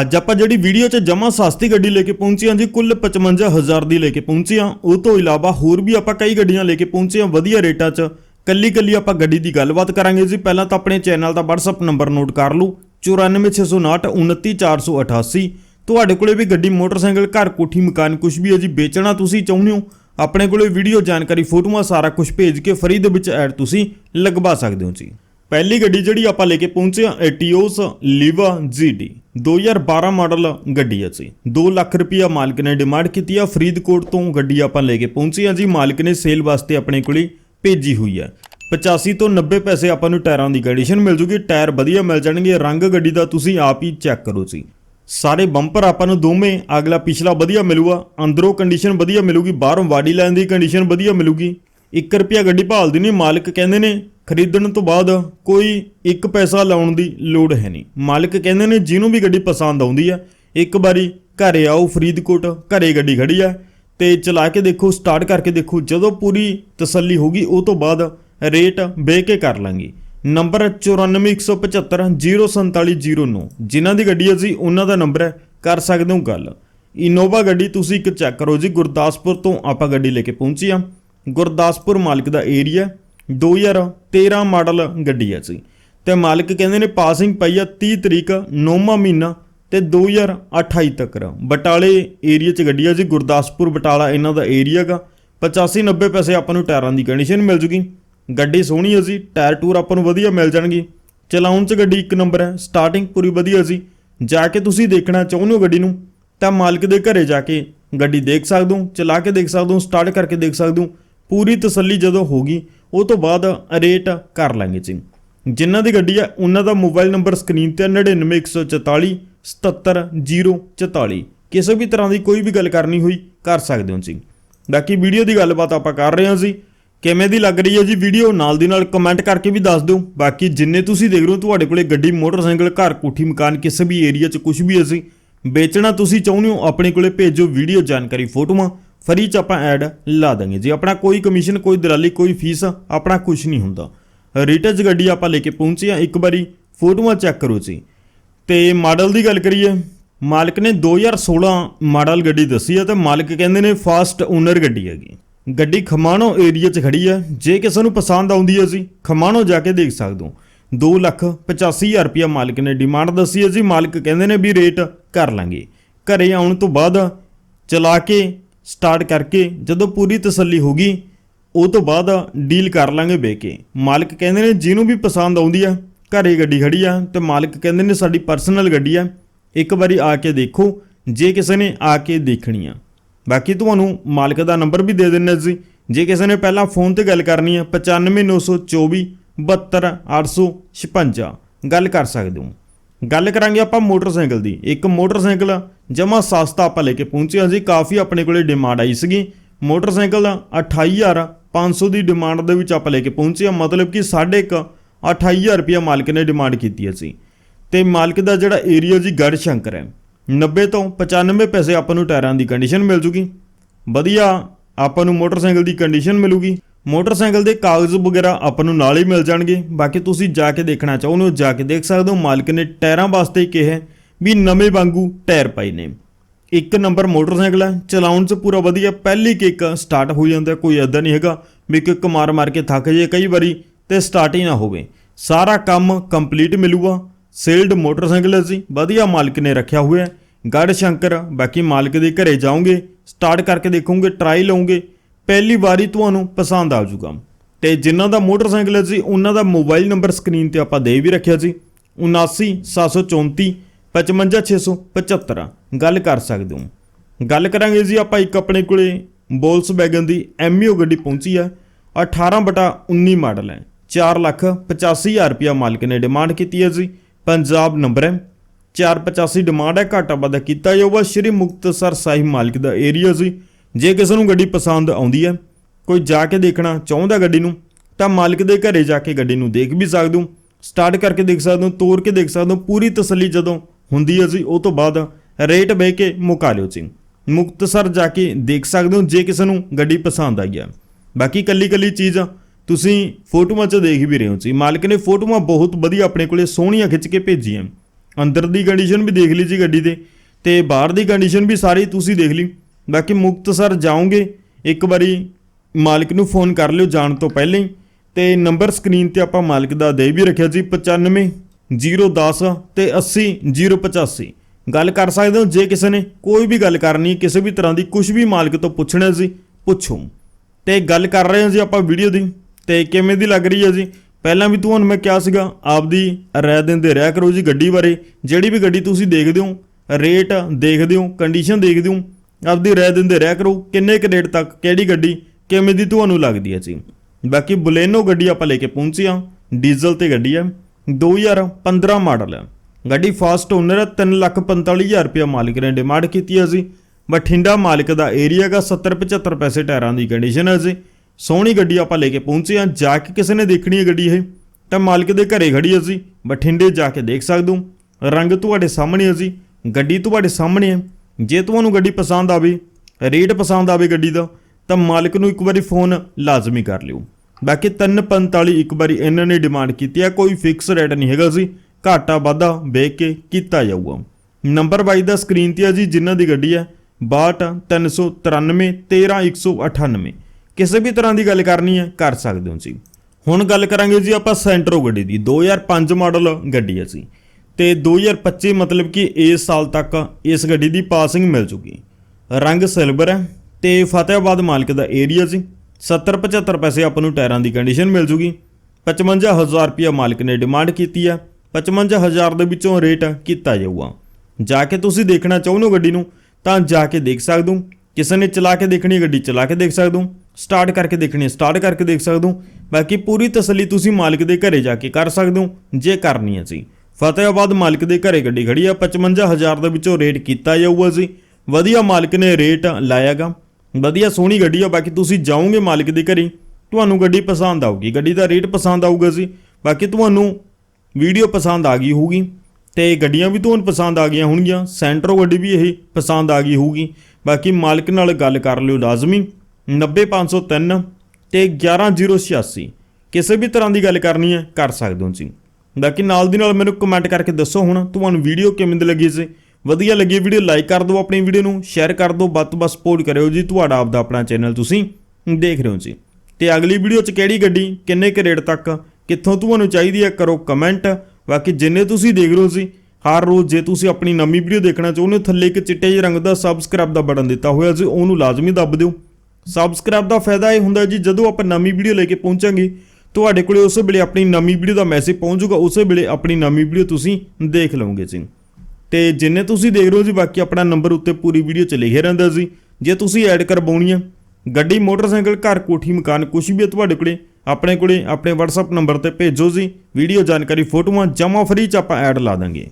ਅੱਜ ਆਪਾਂ ਜਿਹੜੀ ਵੀਡੀਓ 'ਚ ਜਮਾ ਸਸਤੀ ਗੱਡੀ ਲੈ ਕੇ ਪਹੁੰਚੇ ਹਾਂ ਜੀ, ਕੁੱਲ 55000 ਦੀ ਲੈ ਕੇ ਪਹੁੰਚੇ ਹਾਂ। ਉਹ ਤੋਂ ਇਲਾਵਾ ਹੋਰ ਵੀ ਆਪਾਂ ਕਈ ਗੱਡੀਆਂ ਲੈ ਕੇ ਪਹੁੰਚੇ ਹਾਂ ਵਧੀਆ ਰੇਟਾਂ 'ਚ। ਕੱਲੀ ਕੱਲੀ ਆਪਾਂ ਗੱਡੀ ਦੀ ਗੱਲਬਾਤ ਕਰਾਂਗੇ ਜੀ। ਪਹਿਲਾਂ ਤਾਂ ਆਪਣੇ ਚੈਨਲ ਦਾ WhatsApp ਨੰਬਰ ਨੋਟ ਕਰ ਲਓ। 94659 29488 ਤੁਹਾਡੇ ਕੋਲੇ ਵੀ ਗੱਡੀ, ਮੋਟਰਸਾਈਕਲ, ਘਰ, ਕੋਠੀ, ਮਕਾਨ ਕੁਝ ਵੀ ਹੈ ਜੀ, ਵੇਚਣਾ ਤੁਸੀਂ ਚਾਹੁੰਦੇ ਹੋ? ਆਪਣੇ ਕੋਲੇ ਵੀਡੀਓ, ਜਾਣਕਾਰੀ, ਫੋਟੋਆਂ, ਸਾਰਾ ਕੁਝ ਭੇਜ ਕੇ ਫਰੀ ਦੇ ਵਿੱਚ ਐਡ ਤੁਸੀਂ ਲਗਵਾ ਸਕਦੇ ਹੋ ਜੀ। ਪਹਿਲੀ ਗੱਡੀ ਜਿਹੜੀ ਆਪਾਂ ਲੈ ਕੇ ਪਹੁੰਚੇ ਹਾਂ ਐਟੀਓਸ ਲੀਵਾ GD 2012 ਮਾਡਲ ਗੱਡੀ ਹੈ ਜੀ 2 ਲੱਖ ਰੁਪਇਆ ਮਾਲਕ ਨੇ ਡਿਮਾਂਡ ਕੀਤੀ ਆ। ਫਰੀਦਕੋਟ ਤੋਂ ਗੱਡੀ ਆਪਾਂ ਲੈ ਕੇ ਪਹੁੰਚੇ ਹਾਂ ਜੀ। ਮਾਲਕ ਨੇ ਸੇਲ ਵਾਸਤੇ ਆਪਣੇ ਕੋਲੇ ਭੇਜੀ ਹੋਈ ਹੈ। 85 ਤੋਂ 90 ਪੈਸੇ ਆਪਾਂ ਨੂੰ ਟਾਇਰਾਂ ਦੀ ਕੰਡੀਸ਼ਨ ਮਿਲ ਜੂਗੀ। ਟਾਇਰ ਵਧੀਆ ਮਿਲ ਜਾਣਗੇ। ਰੰਗ ਗੱਡੀ ਦਾ ਤੁਸੀਂ ਆਪ ਹੀ ਚੈੱਕ ਕਰੋ ਜੀ। ਸਾਰੇ ਬੰਪਰ ਆਪਾਂ ਨੂੰ ਦੋਵੇਂ, ਅਗਲਾ ਪਿਛਲਾ ਵਧੀਆ ਮਿਲੂਗਾ। ਅੰਦਰੋਂ ਕੰਡੀਸ਼ਨ ਵਧੀਆ ਮਿਲੂਗੀ। ਬਾਹਰੋਂ ਬਾਡੀ ਲਾਈਨ ਦੀ ਕੰਡੀਸ਼ਨ ਵਧੀਆ ਮਿਲੂਗੀ। 1 ਰੁਪਿਆ ਗੱਡੀ ਭਾਲਦੀ ਨਹੀਂ, ਮਾਲਕ ਕਹਿੰਦੇ ਨੇ, ਖਰੀਦਣ ਤੋਂ ਬਾਅਦ ਕੋਈ 1 ਪੈਸਾ ਲਾਉਣ ਦੀ ਲੋੜ ਹੈ ਨਹੀਂ। ਮਾਲਕ ਕਹਿੰਦੇ ਨੇ, ਜਿਹਨੂੰ ਵੀ ਗੱਡੀ ਪਸੰਦ ਆਉਂਦੀ ਆ, ਇੱਕ ਵਾਰੀ ਘਰੇ ਆਓ, ਫਰੀਦਕੋਟ, ਘਰੇ ਗੱਡੀ ਖੜੀ ਆ, ਤੇ ਚਲਾ ਕੇ ਦੇਖੋ ਸਟਾਰਟ ਕਰਕੇ ਦੇਖੋ, ਜਦੋਂ ਪੂਰੀ ਤਸੱਲੀ ਹੋਗੀ ਉਹ ਤੋਂ ਬਾਅਦ ਰੇਟ ਬਹਿ ਕੇ ਕਰ ਲਾਂਗੇ। ਨੰਬਰ 9417504709 ਜਿਨ੍ਹਾਂ ਦੀ ਗੱਡੀ ਹੈ ਜੀ ਉਹਨਾਂ ਦਾ ਨੰਬਰ ਹੈ ਕਰ ਸਕਦੇ ਹੋ ਗੱਲ। ਇਨੋਵਾ ਗੱਡੀ ਤੁਸੀਂ ਇੱਕ ਚੈੱਕ ਕਰੋ ਜੀ, ਗੁਰਦਾਸਪੁਰ ਤੋਂ ਆਪਾਂ ਗੱਡੀ ਲੈ ਕੇ ਪਹੁੰਚੀ ਆ ਗੁਰਦਾਸਪੁਰ ਮਾਲਕ ਦਾ ਏਰੀਆ 2013 ਮਾਡਲ ਗੱਡੀ ਹੈ ਜੀ। ਤੇ ਮਾਲਕ ਕਹਿੰਦੇ ਨੇ ਪਾਸਿੰਗ ਪਈ ਆ 30 ਤਰੀਕ 9ਵਾਂ ਮਹੀਨਾ ਤੇ 2028 ਤੱਕ। ਬਟਾਲੇ ਏਰੀਆ 'ਚ ਗੱਡੀ ਹੈ ਜੀ, ਗੁਰਦਾਸਪੁਰ ਬਟਾਲਾ ਇਹਨਾਂ ਦਾ ਏਰੀਆ ਗਾ 85 90 ਪੈਸੇ ਆਪਾਂ ਨੂੰ ਟਾਇਰਾਂ ਦੀ ਕੰਡੀਸ਼ਨ ਮਿਲ ਜੂਗੀ। ਗੱਡੀ ਸੋਹਣੀ ਹੈ ਜੀ, ਟਾਇਰ ਟੂਰ ਆਪਾਂ ਨੂੰ ਵਧੀਆ ਮਿਲ ਜਾਣਗੇ। ਚਲਾਉਣ 'ਚ ਗੱਡੀ ਇੱਕ ਨੰਬਰ ਹੈ ਸਟਾਰਟਿੰਗ ਪੂਰੀ ਵਧੀਆ ਸੀ ਜਾ ਕੇ ਤੁਸੀਂ ਦੇਖਣਾ ਚਾਹੁੰਦੇ ਹੋ ਗੱਡੀ ਨੂੰ, ਤਾਂ ਮਾਲਕ ਦੇ ਘਰੇ ਜਾ ਕੇ ਗੱਡੀ ਦੇਖ ਸਕਦੇ ਹੋ, ਚਲਾ ਕੇ ਦੇਖ ਸਕਦੇ ਹੋ ਸਟਾਰਟ ਕਰਕੇ ਦੇਖ ਸਕਦੇ ਹੋ। ਪੂਰੀ ਤਸੱਲੀ ਜਦੋਂ ਹੋ ਗਈ, ਉਹ ਤੋਂ ਬਾਅਦ ਰੇਟ ਕਰ ਲਾਂਗੇ ਜੀ। ਜਿਨ੍ਹਾਂ ਦੀ ਗੱਡੀ ਹੈ ਉਹਨਾਂ ਦਾ ਮੋਬਾਈਲ ਨੰਬਰ ਸਕਰੀਨ ਤੇ 99144 77044 ਕਿਸੇ ਵੀ ਤਰ੍ਹਾਂ ਦੀ ਕੋਈ ਵੀ ਗੱਲ ਕਰਨੀ ਹੋਈ, ਕਰ ਸਕਦੇ ਹੋ ਜੀ। ਬਾਕੀ ਵੀਡੀਓ ਦੀ ਗੱਲਬਾਤ ਆਪਾਂ ਕਰ ਰਹੇ ਹਾਂ ਜੀ। ਕਿਵੇਂ ਦੀ ਲੱਗ ਰਹੀ ਹੈ ਜੀ ਵੀਡੀਓ, ਨਾਲ ਦੀ ਨਾਲ ਕਮੈਂਟ ਕਰਕੇ ਵੀ ਦੱਸ ਦਿਓ। ਬਾਕੀ ਜਿੰਨੇ ਤੁਸੀਂ ਦੇਖ ਰਹੇ ਹੋ, ਤੁਹਾਡੇ ਕੋਲੇ ਗੱਡੀ, ਮੋਟਰਸਾਈਕਲ, ਘਰ, ਕੋਠੀ, ਮਕਾਨ, ਕਿਸੇ ਵੀ ਏਰੀਆ 'ਚ ਕੁਝ ਵੀ ਅਸੀਂ ਵੇਚਣਾ ਤੁਸੀਂ ਚਾਹੁੰਦੇ ਹੋ, ਆਪਣੇ ਕੋਲੇ ਭੇਜੋ ਵੀਡੀਓ ਜਾਣਕਾਰੀ ਫੋਟੋਆਂ। ਫਰੀ 'ਚ ਆਪਾਂ ਐਡ ਲਾ ਦਾਂਗੇ ਜੀ ਆਪਣਾ ਕੋਈ ਕਮਿਸ਼ਨ ਕੋਈ ਦਲਾਲੀ, ਕੋਈ ਫੀਸ, ਆਪਣਾ ਕੁਝ ਨਹੀਂ ਹੁੰਦਾ। ਰੀਟੇਜ ਗੱਡੀ ਆਪਾਂ ਲੈ ਕੇ ਪਹੁੰਚੇ ਆ ਇੱਕ ਵਾਰੀ ਫੋਟੋਆਂ ਚੈੱਕ ਕਰੋ ਜੀ। ਤੇ ਮਾਡਲ ਦੀ ਗੱਲ ਕਰੀਏ, ਮਾਲਕ ਨੇ 2016 ਮਾਡਲ ਗੱਡੀ ਦੱਸੀ ਹੈ ਤੇ ਮਾਲਕ ਕਹਿੰਦੇ ਨੇ ਫਾਸਟ ਓਨਰ ਗੱਡੀ ਹੈਗੀ। ਗੱਡੀ ਖਮਾਣੋ ਏਰੀਆ 'ਚ ਖੜੀ ਹੈ ਜੇ ਕਿਸੇ ਨੂੰ ਪਸੰਦ ਆਉਂਦੀ ਹੈ ਜੀ, ਖਮਾਣੋ ਜਾ ਕੇ ਦੇਖ ਸਕਦੇ ਹੋ। 2 ਲੱਖ 85000 ਰੁਪਇਆ ਮਾਲਕ ਨੇ ਡਿਮਾਂਡ ਦੱਸੀ ਹੈ ਜੀ। ਮਾਲਕ ਕਹਿੰਦੇ ਨੇ ਵੀ ਰੇਟ ਕਰ ਲਾਂਗੇ। ਘਰੇ ਆਉਣ ਤੋਂ ਬਾਅਦ ਚਲਾ ਕੇ ਸਟਾਰਟ ਕਰਕੇ ਜਦੋਂ ਪੂਰੀ ਤਸੱਲੀ ਹੋ ਗਈ, ਉਹ ਤੋਂ ਬਾਅਦ ਡੀਲ ਕਰ ਲਾਂਗੇ ਬੇ ਕੇ। ਮਾਲਕ ਕਹਿੰਦੇ ਨੇ, ਜਿਹਨੂੰ ਵੀ ਪਸੰਦ ਆਉਂਦੀ ਆ, ਘਰੇ ਗੱਡੀ ਖੜੀ ਆ। ਤੇ ਮਾਲਕ ਕਹਿੰਦੇ ਨੇ, ਸਾਡੀ ਪਰਸਨਲ ਗੱਡੀ ਆ। ਇੱਕ ਵਾਰੀ ਆ ਕੇ ਦੇਖੋ, ਜੇ ਕਿਸੇ ਨੇ ਆ ਕੇ ਦੇਖਣੀ ਆ। ਬਾਕੀ ਤੁਹਾਨੂੰ ਮਾਲਕ ਦਾ ਨੰਬਰ ਵੀ ਦੇ ਦਿੰਨੇ ਜੀ ਜੇ ਕਿਸੇ ਨੇ ਪਹਿਲਾਂ ਫੋਨ ਤੇ ਗੱਲ ਕਰਨੀ ਆ 95924 72856 ਗੱਲ ਕਰ ਸਕਦੇ ਹੋ। ਗੱਲ ਕਰਾਂਗੇ ਆਪਾਂ ਮੋਟਰਸਾਈਕਲ ਦੀ। ਇੱਕ ਮੋਟਰਸਾਈਕਲ ਜਮਾ ਸਸਤਾ ਆਪਾਂ ਲੈ ਕੇ ਪਹੁੰਚੇ ਹਾਂ ਜੀ, ਕਾਫੀ ਆਪਣੇ ਕੋਲੇ ਡਿਮਾਂਡ ਆਈ ਸੀਗੀ। ਮੋਟਰਸਾਈਕਲ 28500 ਦੀ ਡਿਮਾਂਡ ਦੇ ਵਿੱਚ ਆਪਾਂ ਲੈ ਕੇ ਪਹੁੰਚੇ ਹਾਂ, ਮਤਲਬ ਕਿ ਸਾਢੇ ਕੁ 28000 ਰੁਪਇਆ ਮਾਲਕ ਨੇ ਡਿਮਾਂਡ ਕੀਤੀ ਸੀ ਤੇ ਮਾਲਕ ਦਾ ਜਿਹੜਾ ਏਰੀਆ ਜੀ ਗੜ ਸ਼ੰਕਰ ਹੈ 90 ਤੋਂ 95 ਪੈਸੇ ਆਪਾਂ ਨੂੰ ਟਾਇਰਾਂ ਦੀ ਕੰਡੀਸ਼ਨ ਮਿਲ ਜੂਗੀ। ਵਧੀਆ ਆਪਾਂ ਨੂੰ ਮੋਟਰਸਾਈਕਲ ਦੀ ਕੰਡੀਸ਼ਨ ਮਿਲੂਗੀ। ਮੋਟਰਸਾਈਕਲ ਦੇ ਕਾਗਜ਼ ਵਗੈਰਾ ਆਪਾਂ ਨੂੰ ਨਾਲ ਹੀ ਮਿਲ ਜਾਣਗੇ। ਬਾਕੀ ਤੁਸੀਂ ਜਾ ਕੇ ਦੇਖਣਾ ਚਾਹੁੰਦੇ ਹੋ ਜਾ ਕੇ ਦੇਖ ਸਕਦੇ ਹੋ। ਮਾਲਕ ਨੇ ਟਾਇਰਾਂ ਵਾਸਤੇ ਕਿਹਾ ਵੀ ਨਵੇਂ ਵਾਂਗੂ ਟਾਇਰ ਪਾਈ ਨੇ। ਇੱਕ ਨੰਬਰ ਮੋਟਰਸਾਈਕਲ ਹੈ ਚਲਾਉਣ 'ਚ ਪੂਰਾ ਵਧੀਆ। ਪਹਿਲੀ ਕਿੱਕ ਸਟਾਰਟ ਹੋ ਜਾਂਦਾ ਕੋਈ ਐਦਾਂ ਨਹੀਂ ਹੈਗਾ ਵੀ ਕਿੱਕ ਮਾਰ ਮਾਰ ਕੇ ਥੱਕ ਜੇ ਕਈ ਵਾਰੀ ਤੇ ਸਟਾਰਟ ਹੀ ਨਾ ਹੋਵੇ। ਸਾਰਾ ਕੰਮ ਕੰਪਲੀਟ ਮਿਲੂਗਾ। ਸੇਲਡ ਮੋਟਰਸਾਈਕਲ ਹੈ ਜੀ, ਵਧੀਆ ਮਾਲਕ ਨੇ ਰੱਖਿਆ ਹੋਇਆ। ਹੈ ਗੜ ਸ਼ੰਕਰ, ਬਾਕੀ ਮਾਲਕ ਦੇ ਘਰੇ ਜਾਓਗੇ, ਸਟਾਰਟ ਕਰਕੇ ਦੇਖੋਗੇ, ਟਰਾਈ ਲਓਗੇ। ਪਹਿਲੀ ਵਾਰੀ ਤੁਹਾਨੂੰ ਪਸੰਦ ਆ ਜਾਊਗਾ। ਤੇ ਜਿਨ੍ਹਾਂ ਦਾ ਮੋਟਰਸਾਈਕਲ ਹੈ ਜੀ, ਉਹਨਾਂ ਦਾ ਮੋਬਾਈਲ ਨੰਬਰ ਸਕਰੀਨ ਤੇ ਆਪਾਂ ਦੇ ਵੀ ਰੱਖਿਆ ਸੀ 79734 55675 ਗੱਲ ਕਰ ਸਕਦੇ ਹੋ। ਗੱਲ ਕਰਾਂਗੇ ਜੀ ਆਪਾਂ ਇੱਕ ਆਪਣੇ ਕੋਲੇ ਬੋਲਸ ਵੈਗਨ ਦੀ ਐਮਯੂ ਗੱਡੀ ਪਹੁੰਚੀ ਹੈ। 18 ਬਟਾ 19 ਮਾਡਲ ਹੈ। 4 ਲੱਖ 85000 ਰੁਪਇਆ ਮਾਲਕ ਨੇ ਡਿਮਾਂਡ ਕੀਤੀ ਹੈ ਜੀ। ਪੰਜਾਬ ਨੰਬਰ ਹੈ। 485 ਡਿਮਾਂਡ ਹੈ, ਘਾਟਾ ਵਾਧਾ ਕੀਤਾ। ਜਾਊਗਾ ਸ਼੍ਰੀ ਮੁਕਤਸਰ ਸਾਹਿਬ ਮਾਲਕ ਦਾ ਏਰੀਆ ਸੀ ਜੇ ਕਿਸੇ ਨੂੰ ਗੱਡੀ ਪਸੰਦ ਆਉਂਦੀ ਹੈ, ਕੋਈ ਜਾ ਕੇ ਦੇਖਣਾ ਚਾਹੁੰਦਾ ਗੱਡੀ ਨੂੰ, ਤਾਂ ਮਾਲਕ ਦੇ ਘਰੇ ਜਾ ਕੇ ਗੱਡੀ ਨੂੰ ਦੇਖ ਵੀ ਸਕਦੇ ਹੋ ਸਟਾਰਟ ਕਰਕੇ ਦੇਖ ਸਕਦੇ ਹੋ ਤੋੜ ਕੇ ਦੇਖ ਸਕਦੇ ਹੋ, ਪੂਰੀ ਤਸੱਲੀ ਜਦੋਂ ਹੁੰਦੀ ਹੈ ਜੀ, ਉਹ ਤੋਂ ਬਾਅਦ ਰੇਟ ਬਹਿ ਕੇ ਮੁਕਾ ਲਿਓ ਜੀ। ਮੁਕਤਸਰ ਜਾ ਕੇ ਦੇਖ ਸਕਦੇ ਹੋ, ਜੇ ਕਿਸੇ ਨੂੰ ਗੱਡੀ ਪਸੰਦ ਆਈ ਹੈ। ਬਾਕੀ ਕੱਲੀ ਕੱਲੀ ਚੀਜ਼ ਤੁਸੀਂ ਫੋਟੋਆਂ 'ਚ ਦੇਖ ਵੀ ਰਹੇ ਹੋ ਜੀ। ਮਾਲਕ ਨੇ ਫੋਟੋਆਂ ਬਹੁਤ ਵਧੀਆ ਆਪਣੇ ਕੋਲੇ ਸੋਹਣੀਆਂ ਖਿੱਚ ਕੇ ਭੇਜੀਆਂ। ਅੰਦਰ ਦੀ ਕੰਡੀਸ਼ਨ ਵੀ ਦੇਖ ਲਈ ਜੀ ਗੱਡੀ ਦੇ, ਤੇ ਬਾਹਰ ਦੀ ਕੰਡੀਸ਼ਨ ਵੀ ਸਾਰੀ ਤੁਸੀਂ ਦੇਖ ਲਈ। ਬਾਕੀ ਮੁਕਤਸਰ ਜਾਓਗੇ, ਇੱਕ ਵਾਰੀ ਮਾਲਕ ਨੂੰ ਫੋਨ ਕਰ ਲਿਓ ਜਾਣ ਤੋਂ ਪਹਿਲਾਂ ਹੀ। ਤੇ ਨੰਬਰ ਸਕਰੀਨ ਤੇ ਆਪਾਂ ਮਾਲਕ ਦਾ ਦੇ ਵੀ ਰੱਖਿਆ ਸੀ 95 010 ਤੇ 80 085 ਗੱਲ ਕਰ ਸਕਦੇ ਹੋ ਜੇ ਕਿਸੇ ਨੇ ਕੋਈ ਵੀ ਗੱਲ ਕਰਨੀ, ਕਿਸੇ ਵੀ ਤਰ੍ਹਾਂ ਦੀ ਕੁਝ ਵੀ ਮਾਲਕ ਤੋਂ ਪੁੱਛਣਾ ਜੀ ਪੁੱਛੋ। ਤੇ ਗੱਲ ਕਰ ਰਹੇ ਹਾਂ ਜੀ ਆਪਾਂ ਵੀਡੀਓ ਦੀ, ਤੇ ਕਿਵੇਂ ਦੀ ਲੱਗ ਰਹੀ ਹੈ ਜੀ? ਪਹਿਲਾਂ ਵੀ ਤੁਹਾਨੂੰ ਮੈਂ ਕਿਹਾ ਸੀਗਾ, ਆਪਦੀ ਰਾਏ ਦਿੰਦੇ ਰਹਿ ਕਰੋ ਜੀ ਗੱਡੀ ਬਾਰੇ। ਜਿਹੜੀ ਵੀ ਗੱਡੀ ਤੁਸੀਂ ਦੇਖਦੇ ਹੋ, ਰੇਟ ਦੇਖਦੇ ਹੋ ਕੰਡੀਸ਼ਨ ਦੇਖਦੇ ਹੋ ਆਪਦੀ ਰਾਏ ਦਿੰਦੇ ਰਹਿ ਕਰੋ, ਕਿੰਨੇ ਕੁ ਰੇਟ ਤੱਕ, ਕਿਹੜੀ ਗੱਡੀ, ਕਿਵੇਂ ਦੀ ਤੁਹਾਨੂੰ ਲੱਗਦੀ ਹੈ ਜੀ ਬਾਕੀ ਬੁਲੇਨੋ ਗੱਡੀ ਆਪਾਂ ਲੈ ਕੇ ਪਹੁੰਚੇ ਹਾਂ, ਡੀਜ਼ਲ ਤੇ ਗੱਡੀ ਹੈ 2015 ਮਾਡਲ ਹੈ। ਗੱਡੀ ਫਾਸਟ ਓਨਰ ਹੈ 345000 ਰੁਪਏ ਮਾਲਕ ਨੇ ਡਿਮਾਂਡ ਕੀਤੀ ਹੈ ਜੀ। ਬਠਿੰਡਾ ਮਾਲਕ ਦਾ ਏਰੀਆ ਦਾ 70 75 ਪੈਸੇ ਟਾਇਰਾਂ ਦੀ ਕੰਡੀਸ਼ਨ ਹੈ ਜੀ। ਸੋਹਣੀ ਗੱਡੀ ਆਪਾਂ ਲੈ ਕੇ ਪਹੁੰਚੇ ਹਾਂ, ਜਾ ਕੇ ਕਿਸੇ ਨੇ ਦੇਖਣੀ ਹੈ ਗੱਡੀ ਇਹ, ਤਾਂ ਮਾਲਕ ਦੇ ਘਰੇ ਖੜੀ ਹੈ ਜੀ। ਬਠਿੰਡੇ ਜਾ ਕੇ ਦੇਖ ਸਕਦੇ ਹੋ। ਰੰਗ ਤੁਹਾਡੇ ਸਾਹਮਣੇ ਹੈ ਜੀ, ਗੱਡੀ ਤੁਹਾਡੇ ਸਾਹਮਣੇ ਹੈ। ਜੇ ਤੁਹਾਨੂੰ ਗੱਡੀ ਪਸੰਦ ਆਵੇ, ਰੇਟ ਪਸੰਦ ਆਵੇ ਗੱਡੀ ਦਾ, ਤਾਂ ਮਾਲਕ ਨੂੰ ਇੱਕ ਵਾਰੀ ਫੋਨ ਲਾਜ਼ਮੀ ਕਰ ਲਿਓ। ਬਾਕੀ 345 ਇੱਕ ਵਾਰੀ ਇਹਨਾਂ ਨੇ ਡਿਮਾਂਡ ਕੀਤੀ ਹੈ ਕੋਈ ਫਿਕਸ ਰੇਟ ਨਹੀਂ ਹੈਗਾ ਸੀ ਘਾਟਾ ਵਾਧਾ ਵੇਖ ਕੇ ਕੀਤਾ ਜਾਊਗਾ। ਨੰਬਰ ਬਾਈ ਦਾ ਸਕਰੀਨ ਤੇ ਆ ਜੀ, ਜਿਨ੍ਹਾਂ ਦੀ ਗੱਡੀ ਹੈ 62 393 13198 ਕਿਸੇ ਵੀ ਤਰ੍ਹਾਂ ਦੀ ਗੱਲ ਕਰਨੀ ਹੈ ਕਰ ਸਕਦੇ ਹੋ ਜੀ। ਹੁਣ ਗੱਲ ਕਰਾਂਗੇ ਜੀ ਆਪਾਂ ਸੈਂਟਰੋ ਗੱਡੀ ਦੀ 2005 ਮਾਡਲ ਗੱਡੀ ਹੈ ਜੀ। ਤੇ 2025 ਮਤਲਬ ਕਿ ਇਸ ਸਾਲ ਤੱਕ ਇਸ ਗੱਡੀ ਦੀ ਪਾਸਿੰਗ ਮਿਲ ਚੁੱਕੀ। ਰੰਗ ਸਿਲਵਰ ਹੈ ਤੇ ਫਤਿਹਾਬਾਦ ਮਾਲਕ ਦਾ ਏਰੀਆ ਸੀ। 70 75 ਪੈਸੇ ਆਪਾਂ ਨੂੰ ਟਾਇਰਾਂ ਦੀ ਕੰਡੀਸ਼ਨ ਮਿਲ ਜੂਗੀ 55000 ਰੁਪਇਆ ਮਾਲਕ ਨੇ ਡਿਮਾਂਡ ਕੀਤੀ ਹੈ 55000 ਦੇ ਵਿੱਚੋਂ ਰੇਟ ਕੀਤਾ ਜਾਊਗਾ। ਜਾ ਕੇ ਤੁਸੀਂ ਦੇਖਣਾ ਚਾਹੁੰਦੇ ਹੋ ਗੱਡੀ ਨੂੰ, ਤਾਂ ਜਾ ਕੇ ਦੇਖ ਸਕਦੇ ਹੋ। ਕਿਸੇ ਨੇ ਚਲਾ ਕੇ ਦੇਖਣੀ ਗੱਡੀ, ਚਲਾ ਕੇ ਦੇਖ ਸਕਦੇ ਹੋ। ਸਟਾਰਟ ਕਰਕੇ ਦੇਖਣੀ ਸਟਾਰਟ ਕਰਕੇ ਦੇਖ ਸਕਦੇ ਹੋ। ਬਾਕੀ ਪੂਰੀ ਤਸੱਲੀ ਤੁਸੀਂ ਮਾਲਕ ਦੇ ਘਰੇ ਜਾ ਕੇ ਕਰ ਸਕਦੇ ਹੋ। ਜੇ ਕਰਨੀ ਹੈ ਜੀ। ਫਤਿਹਾਬਾਦ ਮਾਲਕ ਦੇ ਘਰੇ ਗੱਡੀ ਖੜੀ ਆ। 55000 ਦੇ ਵਿੱਚੋਂ ਰੇਟ ਕੀਤਾ ਜਾਊਗਾ ਜੀ। ਵਧੀਆ ਮਾਲਕ ਨੇ ਰੇਟ ਲਾਇਆਗਾ ਵਧੀਆ ਸੋਹਣੀ ਗੱਡੀ ਆ। ਬਾਕੀ ਤੁਸੀਂ ਜਾਓਗੇ ਮਾਲਕ ਦੇ ਘਰੇ, ਤੁਹਾਨੂੰ ਗੱਡੀ ਪਸੰਦ ਆਊਗੀ। ਗੱਡੀ ਦਾ ਰੇਟ ਪਸੰਦ ਆਊਗਾ ਜੀ। ਬਾਕੀ ਤੁਹਾਨੂੰ ਵੀਡੀਓ ਪਸੰਦ ਆ ਗਈ ਹੋਊਗੀ ਤੇ ਗੱਡੀਆਂ ਵੀ ਤੁਹਾਨੂੰ ਪਸੰਦ ਆ ਗਈਆਂ ਹੋਣਗੀਆਂ। ਸੈਂਟਰੋ ਗੱਡੀ ਵੀ ਇਹ ਪਸੰਦ ਆ ਗਈ ਹੋਊਗੀ। ਬਾਕੀ ਮਾਲਕ ਨਾਲ ਗੱਲ ਕਰ ਲਿਓ ਲਾਜ਼ਮੀ। 90503 ਤੇ 11086 ਕਿਸੇ ਵੀ ਤਰ੍ਹਾਂ ਦੀ ਗੱਲ ਕਰਨੀ ਹੈ, ਕਰ ਸਕਦੇ ਹੋ ਜੀ। ਬਾਕੀ ਨਾਲ ਦੀ ਨਾਲ ਮੈਨੂੰ ਕਮੈਂਟ ਕਰਕੇ ਦੱਸੋ ਹੁਣ ਤੁਹਾਨੂੰ ਵੀਡੀਓ ਕਿਵੇਂ ਦੀ ਲੱਗੀ ਸੀ। ਵਧੀਆ ਲੱਗੀ ਵੀਡੀਓ ਲਾਈਕ ਕਰ ਦਿਓ ਆਪਣੀ ਵੀਡੀਓ ਨੂੰ ਸ਼ੇਅਰ ਕਰ ਦਿਓ, ਵੱਧ ਤੋਂ ਵੱਧ ਸਪੋਰਟ ਕਰਿਓ ਜੀ ਤੁਹਾਡਾ ਆਪਦਾ ਆਪਣਾ ਚੈਨਲ ਤੁਸੀਂ ਦੇਖ ਰਹੇ ਹੋ ਜੀ। ਤੇ ਅਗਲੀ ਵੀਡੀਓ 'ਚ ਕਿਹੜੀ ਗੱਡੀ, ਕਿੰਨੇ ਕੁ ਰੇਟ ਤੱਕ, ਕਿੱਥੋਂ ਤੁਹਾਨੂੰ ਚਾਹੀਦੀ ਹੈ ਕਰੋ ਕਮੈਂਟ ਬਾਕੀ ਜਿੰਨੇ ਤੁਸੀਂ ਦੇਖ ਰਹੇ ਹੋ ਜੀ, ਹਰ ਰੋਜ਼ ਜੇ ਤੁਸੀਂ ਆਪਣੀ ਨਵੀਂ ਵੀਡੀਓ ਦੇਖਣਾ ਚਾਹੁੰਦੇ ਹੋ ਥੱਲੇ ਇੱਕ ਚਿੱਟੇ ਜਿਹੇ ਰੰਗ ਦਾ ਸਬਸਕ੍ਰਾਈਬ ਦਾ ਬਟਨ ਦਿੱਤਾ ਹੋਇਆ ਜੀ, ਉਹਨੂੰ ਲਾਜ਼ਮੀ ਦੱਬ ਦਿਓ। ਸਬਸਕ੍ਰਾਈਬ ਦਾ ਫਾਇਦਾ ਇਹ ਹੁੰਦਾ ਜੀ, ਜਦੋਂ ਆਪਾਂ ਨਵੀਂ ਵੀਡੀਓ ਲੈ ਕੇ ਪਹੁੰਚਾਂਗੇ ਤੁਹਾਡੇ ਕੋਲੇ ਉਸੇ ਵੇਲੇ ਆਪਣੀ ਨਵੀਂ ਵੀਡੀਓ ਦਾ ਮੈਸੇਜ ਪਹੁੰਚੂਗਾ ਉਸੇ ਵੇਲੇ ਆਪਣੀ ਨਵੀਂ ਵੀਡੀਓ ਤੁਸੀਂ ਦੇਖ ਲਓਗੇ ਜੀ। ਤੇ ਜਿੰਨੇ ਤੁਸੀਂ ਦੇਖ ਰਹੇ ਹੋ ਜੀ, ਬਾਕੀ ਆਪਣਾ ਨੰਬਰ ਉੱਤੇ ਪੂਰੀ ਵੀਡੀਓ 'ਚ ਲਿਖਿਆ ਰਹਿੰਦਾ ਜੀ। ਜੇ ਤੁਸੀਂ ਐਡ ਕਰਵਾਉਣੀ ਹੈ ਗੱਡੀ, ਮੋਟਰਸਾਈਕਲ, ਘਰ, ਕੋਠੀ, ਮਕਾਨ ਕੁਝ ਵੀ ਹੈ ਤੁਹਾਡੇ ਕੋਲੇ, ਆਪਣੇ ਕੋਲੇ, ਆਪਣੇ WhatsApp ਨੰਬਰ ਤੇ ਭੇਜੋ ਜੀ। ਵੀਡੀਓ ਜਾਣਕਾਰੀ ਫੋਟੋਆਂ ਜਮਾ ਫਰੀ 'ਚ ਆਪਾਂ ਐਡ ਲਾ ਦਾਂਗੇ।